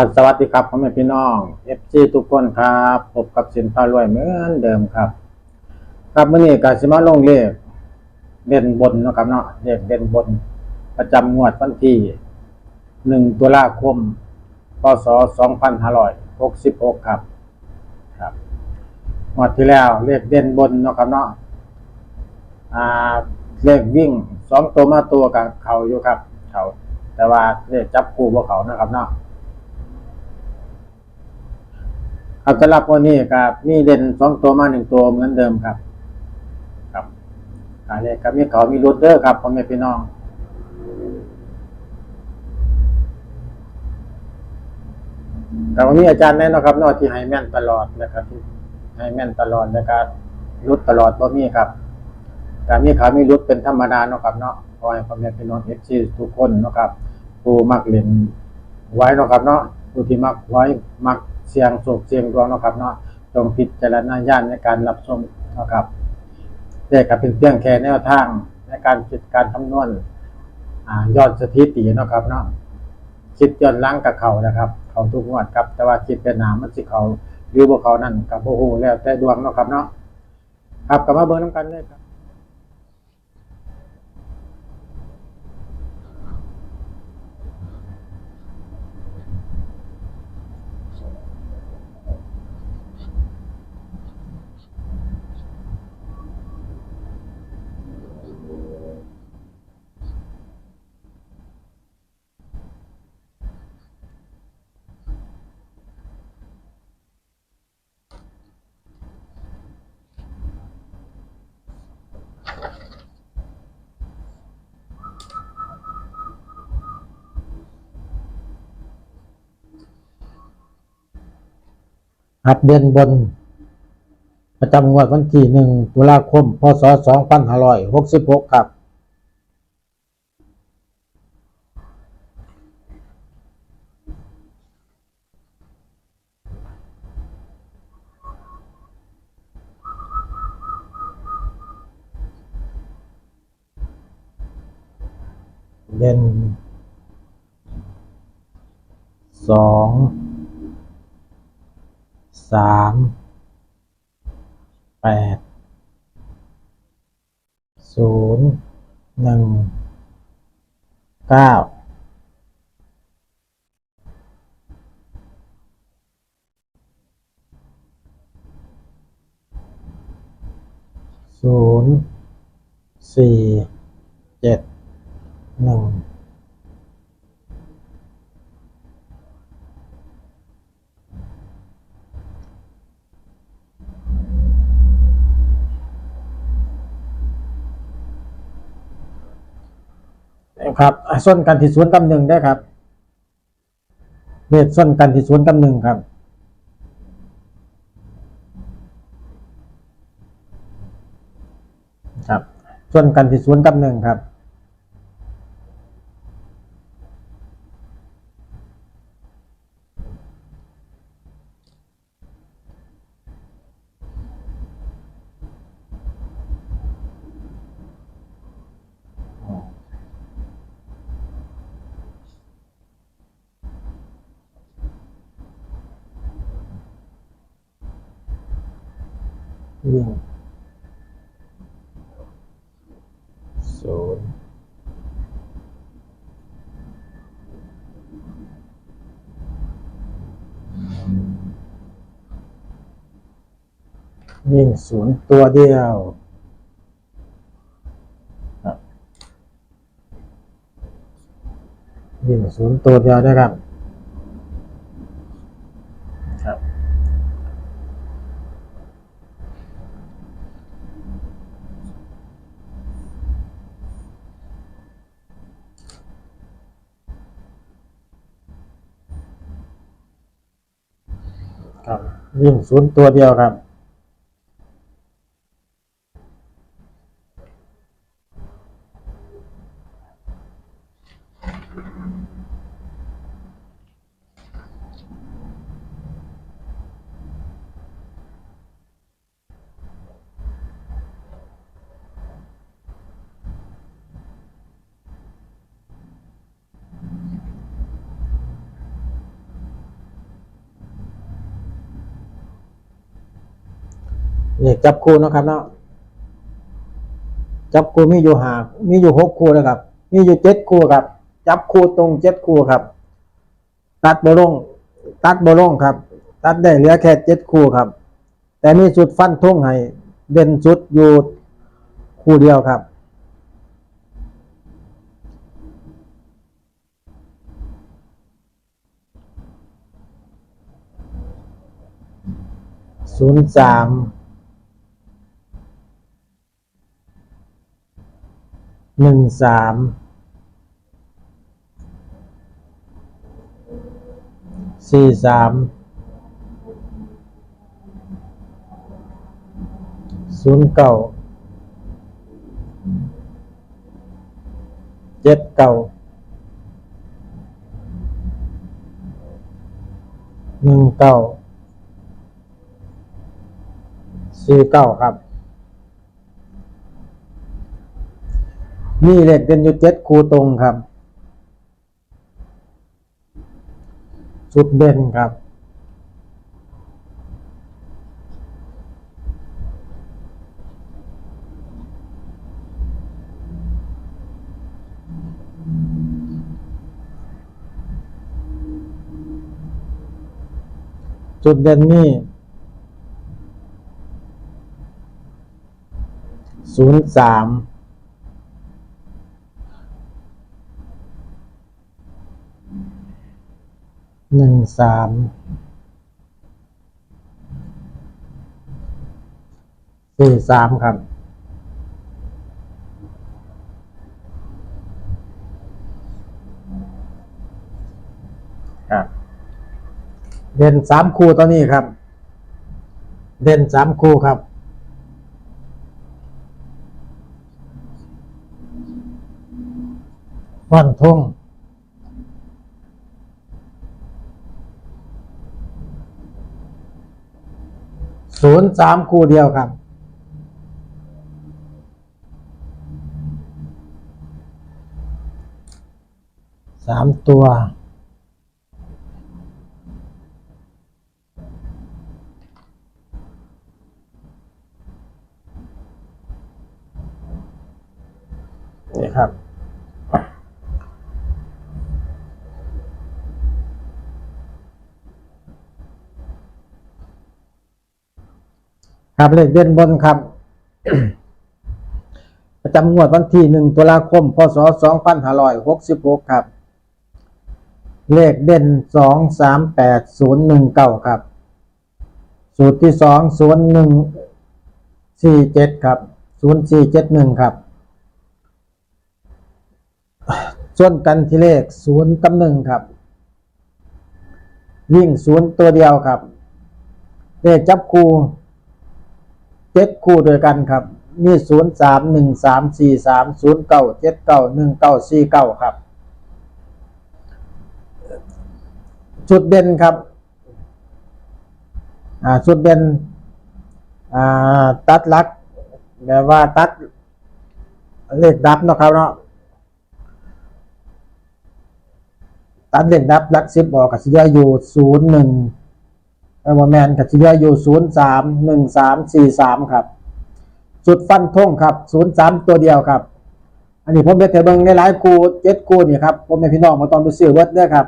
ครับสวัสดีครับพ่อแม่พี่น้องเอฟซีทุกคนครับพบกับสินพารวยเหมือนเดิมครับ ครับมื่อนี้กาสิมาลงเลขเด่นบนนะครับเนาะเลขเด่นบน ประจำงวดวันที่หนึ่งตุลาคมพศสองพันห้าร้อยหกสิบหกครับ ครับงวดที่แล้วเลขเด่นบนนะครับเนาะอ่าเลขวิ่งสองตัวมาตัวกับเขาอยู่ครับ เขาแต่ว่าเลขจับคู่บ่เขานะครับเนาะ ครับสำหรับวันนี้ครับมีเด่นสองตัวมาหนึ่งตัวเหมือนเดิมครับ ครับอันนี้ครับมีเขามีรุดเดอร์ครับพ่อแม่พี่น้องแต่ว่ามีอาจารย์แน่นอนครับเนอกที่ให้แมนตลอดนะครับที่ให้แมนตลอดนะครับรุดตลอดบ่มีครับ แต่มีขามีรุดเป็นธรรมดาเนาะครับเนาะขอให้พ่อแม่พี่น้องเอฟซีทุกคนเนาะครับผู้มักเล่นไว้เนาะครับเนาะผู้ที่มักไว้มัก เสียงโศกเสียงดวงนะครับเนาะจงพิจารณญาณในการรับชมนะครับเด็กกับเป็นเพียงแค่แนวทางในการคิดการคำนวณยอดสถิตินะครับเนาะคิดย้อนหลังกับเขานะครับ เขาทุกงวดครับ แต่ว่าคิดเป็นหนามันสิเขาอยู่บ่เขานั่นกับโอ้โหแล้วแต่ดวงนะครับเนาะครับกลับมาเบิ่งน้ำกันเลยครับ หัดเด่นบน ประจำงวดวันที่หนึ่งตุลาคม พศสองพันห้าร้อยหกสิบหกครับ เด่นสอง สามแปดศูนย์หนึ่งเก้าศูนย์สี่เจ็ดหนึ่ง ครับอะส้นกันที่ศูนย์กับหนึ่งได้ครับเลขส้นกันที่ศูนย์กับหนึ่งครับครับส้นกันที่ศูนย์กับหนึ่งครับ วิ่งศูนย์วิ่งศูนย์ตัวเดียวครับวิ่งศูนย์ตัวเดียวนะครับครับ ครับวิ่งศูนย์ตัวเดียวครับ เลขจับคู่นะครับเนาะจับคู่มีอยู่หามีอยู่หกคู่นะครับ มีอยู่เจ็ดคู่ครับ จับคู่ตรงเจ็ดคู่ครับ ตัดโบลงตัดโบลงครับ ตัดได้เหลือแค่เจ็ดคู่ครับ แต่มีสุดฟันทุ่งให้เด่นสุดอยู่คู่เดียวครับศูนย์สาม หนึ่งสามสี่สามศูนย์เก้าเจ็ดเก้าหนึ่งเก้าสี่เก้าครับ นี่เลขเด่นอยู่เจ็ดคูตรงครับ สุดเด่นครับ จุดเด่นนี่ศูนย์สาม หนึ่งสามสี่สามครับครับ เด่นสามคู่ตอนนี้ครับ เด่นสามคู่ครับ ฟันทง ศูนย์สามคู่เดียวครับ สามตัวนี่ครับ ครับเลขเด่นบนครับ ประจำงวดวันที่หนึ่งตุลาคม พศสองพันห้าร้อยหกสิบหกครับ เลขเด่นสองสามแปดศูนย์หนึ่งเก้าครับ สูตรที่สองศูนย์หนึ่งสี่เจ็ดครับศูนย์สี่เจ็ดหนึ่งครับ ส่วนกันที่เลขศูนย์กับหนึ่งครับ วิ่งศูนย์ตัวเดียวครับ เลขจับคู่ เจ็ดคู่ด้วยกันครับ มีศูนย์สามหนึ่งสามสี่สามศูนย์เก้าเจ็ดเก้าหนึ่งเก้าสี่เก้าครับ จุดเด่นครับจุดเด่นตัดลักแบบว่าตัดเลขดับนะครับเนาะตัดเลขดับลักสิบออกกับสิเหลืออยู่ศูนย์หนึ่ง เออแมนกับสิเหลืออยู่ศูนย์สามหนึ่งสามสี่สามครับ สุดฟันทงครับศูนย์สามตัวเดียวครับ อันนี้ผมเด็ดแต่เบิ่งในหลายคูเจ็ดคูนี่ครับผมเป็นพี่น้องมาตอนไปซื้อเวิร์ดเด้อครับ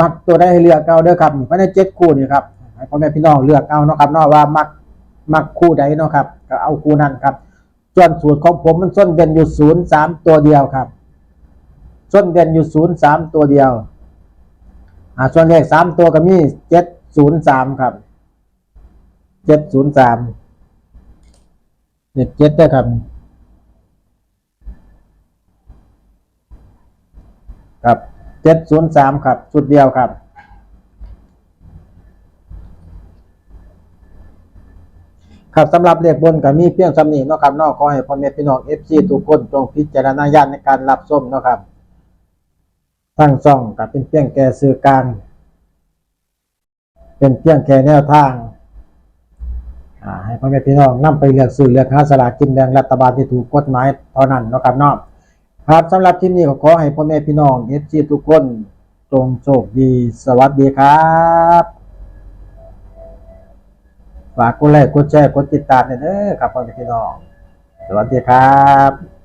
มักตัวได้ให้เลือกเอาเด้อครับเพราะในเจ็ดคู่นี่ครับพ่อแม่พี่น้องเลือกเอาเนาะครับเนาะว่ามักมักคู่ใดเนาะครับก็เอาคู่นั้นครับส่วนสูตรของผมมันส้นเด่นอยู่ศูนย์สามตัวเดียวครับส้นเด่นอยู่ศูนย์สามตัวเดียวอ่าส่วนเลขสามตัวก็มีเจ็ด ศูนย์สามครับเจ็ดศูนย์สามเจ็ดเจ็ดได้ครับครับเจ็ดศูนย์สามครับชุดเดียวครับครับสำหรับเลขบนกับมีเพียงสำนีเนาะครับนอกขอให้พ่อแม่พี่น้องเอฟซีทุกคนจงพิจารณาญาณในการรับส้มเนาะครับทั้งซ่องกับเป็นเพียงแก่สื่อกลาง เป็นเพียงแค่แนวทางให้พ่อแม่พี่น้องนำไปเลือกซื้อเลือกหาสลากกินแบ่งรัฐบาลที่ถูกกฎหมายเท่านั้นนะครับเนาะครับสำหรับที่นี้ก็ขอให้พ่อแม่พี่น้องเอฟซีทุกคนจงโชคดี สวัสดีครับฝากกดไลค์กดแชร์กดติดตามเด้วยเด้อครับพ่อแม่พี่น้อง สวัสดีครับ